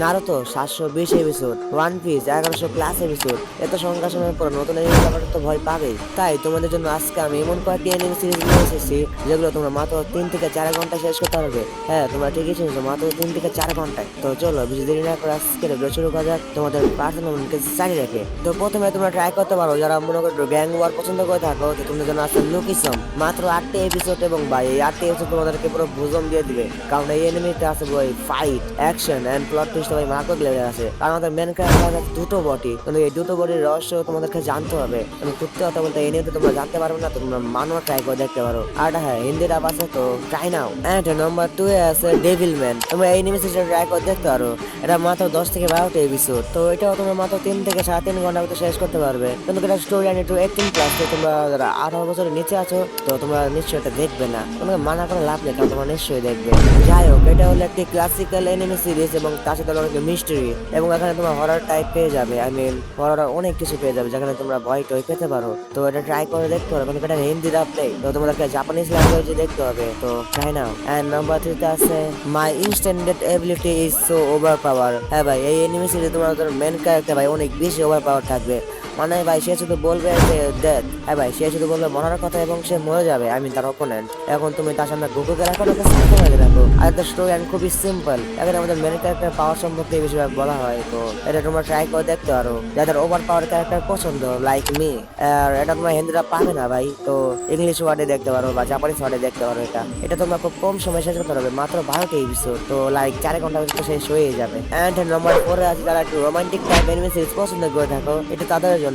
Naruto সাতশো বিশ episode One Piece এগারোশো প্লাস এপিসোড এত সংখ্যা সময়ের পর নতুন এনিমে তো ভয় পাবেই তাই তোমাদের জন্য আজকে আমি এমন কয়েকটি এনিমে সিরিজ নিয়ে এসেছি, যেগুলো তোমরা মাত্র তিন থেকে চার ঘণ্টা শেষ করতে পারবে। হ্যাঁ তোমরা ঠিকই শুনছো, মাত্র তিন থেকে চার ঘন্টায়। তো চলো, বেশি দেরি না করে আজকে শুরু করা যাক, তোমাদের পার্সোনাল চালিয়ে রেখে তো প্রথমে তোমরা ট্রাই করতে পারো, যারা মনে করো গ্যাং ওয়ার পছন্দ করে থাকো, তো তোমাদের জন্য আছে লুকিসম মাত্র আটটি এপিসোড এবং ভাই, এই আটটি এপিসোড তোমাদেরকে পুরো ভুজম দিয়ে দিবে। কারণ এই এনিমিতে আছে ভাই ফাইট অ্যাকশন অ্যান্ড প্লট ভাই মারাত্মক লেভেলের আছে। কারণ আমাদের মেন ক্যারেক্টার আছে দুটো বডি কিন্তু এই দুটো বডির রহস্য তোমাদেরকে জানতে হবে। তুমি সত্যি কথা বলতে এই নিয়ে তোমরা জানতে পারবে না, তোমরা মানো ট্রাই করে দেখতে পারো। আর হ্যাঁ হিন্দি রাপ আছে তো ট্রাই নাও। এন্ড নাম্বার টু এ আছে ডেভিল ম্যান তোমরা এই নিমিষে ট্রাই করে দেখতে পারো। এটা মাত্র দশ থেকে বারোটা এপিসোড তো এটাও তোমরা মাত্র তিন থেকে সাড়ে তিন ঘণ্টার মধ্যে শেষ করতে পারবে। কিন্তু এটা স্টোরি লাইন একটু এইটিন প্লাস তো তোমরা যারা আঠারো বছরের নিচে আছো, তো তোমরা নিশ্চয়ই এটা দেখবে না। তোমাকে মানা করে লাভ নেই, কারণ তোমরা নিশ্চয়ই দেখবে। যাই হোক, এটা হলো একটি ক্লাসিক্যাল এনিমি সিরিজ এবং তার সাথে অনেক মিস্ট্রি এবং এখানে তোমরা হরার টাইপ পেয়ে যাবে। আই মিন হরার অনেক কিছু পেয়ে যাবে, যেখানে তোমরা ভয় টয় পেতে পারো। তো এটা ট্রাই করে দেখতে পারো কিন্তু এটা হিন্দি ডাব নেই। তো তোমাদেরকে জাপানিজ ল্যাঙ্গুয়েজে দেখতে হবে। তো তাই না অ্যান্ড নাম্বার থ্রিতে আছে my instant death ability is so over power হ্যাঁ ভাই, এই এনিমি তোমার মেন ক্যারেক্টার ভাই অনেক বেশি ওভার পাওয়ার থাকবে। মানে ভাই, সে শুধু বলবে যে, দেখ হ্যাঁ ভাই, সে শুধু বলবে মরার কথা এবং সে মরে যাবে আমি তার অপোনেন্ট এখন তুমি তার সামনে গুকুকে রাখো নাকি সাইকেল রাখে আর তার স্টোরি অ্যান্ড খুবই সিম্পল এখানে আমাদের মেন ক্যারেক্টার পাওয়ার সম্পর্কে বেশিরভাগ বলা হয়, তো এটা তোমরা ট্রাই করে দেখতে পারো। যাদের ওভার পাওয়ার ক্যারেক্টার পছন্দ লাইক মি আর এটা তোমরা হিন্দিটা পাবে না ভাই, তো ইংলিশ ওয়ার্ডে দেখতে পারো বা জাপানিজ ওয়ার্ডে দেখতে পারো এটা। এটা তোমরা খুব কম সময় শেষ করতে পারবে, মাত্র বারোটি এপিসোড তো লাইক চার ঘণ্টা শেষ হয়ে যাবে। অ্যান্ড নম্বর ফোরে আছে, যারা একটু রোমান্টিক টাইপ এনিমে সিরিজ পছন্দ করে থাকো, এটা তাদের জন্য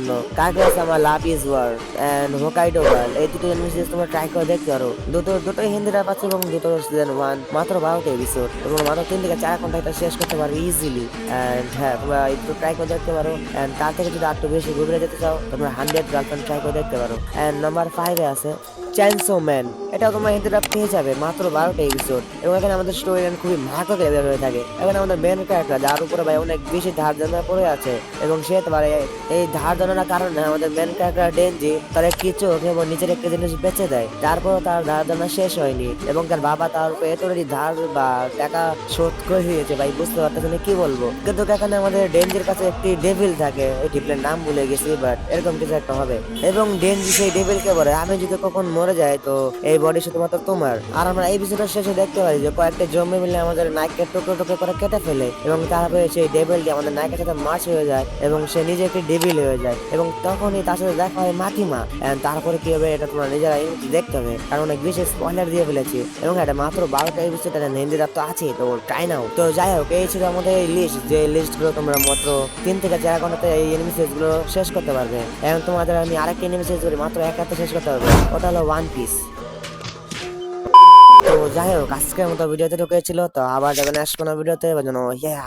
আছে আমার love is war and Hokkaido world এই দুটো সিরিজ তোমরা ট্রাই করে দেখতে পারো। দুটো, দুটোই হিন্দি রাপ এবং দুটো সিজন ওয়ান মাত্র বারোটা এপিসোড এবং মাত্র তিন থেকে চার ঘণ্টা শেষ করতে পারো ইজিলি অ্যান্ড হ্যাঁ তোমরা একটু ট্রাই করে দেখতে পারো। অ্যান্ড তার থেকে যদি আরেকটু বেশি গভীরে যেতে চাও, তোমরা হান্ড্রেড গার্লফ্রেন্ড ট্রাই করে দেখতে পারো। অ্যান্ড নাম্বার ফাইভে আছে চ্যান্সো ম্যান এটাও তোমরা হিন্দিটা পেয়ে যাবে, মাত্র বারোটা এপিসোড এবং এখানে আমাদের স্টোরি লাইন খুবই মারাত্মক লেভেল হয়ে থাকে। এখানে আমাদের মেন ক্যারেক্টার যার উপরে ভাই অনেক বেশি ধার জানা পড়ে আছে, এবং সে তোমার এই- ধার জানার কারণে আমাদের মেন ক্যারেক্টার ডেনজি তার একটি চোখ এবং নিচের একটি জিনিস বেঁচে দেয়। তারপরও তার ধার জানা শেষ হয়নি, এবং তার বাবা তার উপরে এতটাই ধার বা টাকা শোধ করে দিয়েছে ভাই, বুঝতে পারতেছে না কি বলব। কিন্তু এখানে আমাদের ডেনজির কাছে একটি ডেভিল থাকে, এই টিপলের নাম ভুলে গেছি বাট এরকম কিছু একটা হবে। এবং ডেনজি সেই ডেভিলকে বলে, আমি যদি কখন মরে যাই তো এই বডি শুধুমাত্র তোমার। আর আমরা এই বিষয়টা শেষে দেখতে পারি যে কয়েকটা জমি মিলে আমাদের নায়ককে টুকরো টুকরো করে কেটে ফেলে এবং তারপরে সেই ডেভিলটি আমাদের নায়কের সাথে মাছ হয়ে যায় এবং সে নিজে একটি ডেভিল হয়ে যায়। এবং তখনই তার সাথে দেখা হয় and তারপরে কি হবে এটা তোমরা নিজেরা দেখতে হবে। কারণ অনেক বেশি স্পয়লার দিয়ে ফেলেছি। এবং এটা মাত্র বারোটা এপিসোড এটা হিন্দি তো আছে, তো ট্রাই নাও। তো যাই হোক, এই ছিল আমাদের এই লিস্ট যে লিস্টগুলো তোমরা মাত্র তিন থেকে চার ঘন্টাতে এই এনিমি গুলো শেষ করতে পারবে। এবং তোমাদের আমি আরেকটা এনিমি সিরিজ করি, মাত্র এক রাতে শেষ করতে পারবে। ওটা হলো ওয়ান পিস তো যাই হোক, আজকের মতো ভিডিওতে ঢুকেছিল তো আবার যাবেন আস কোনো ভিডিওতে বা যেন ইয়া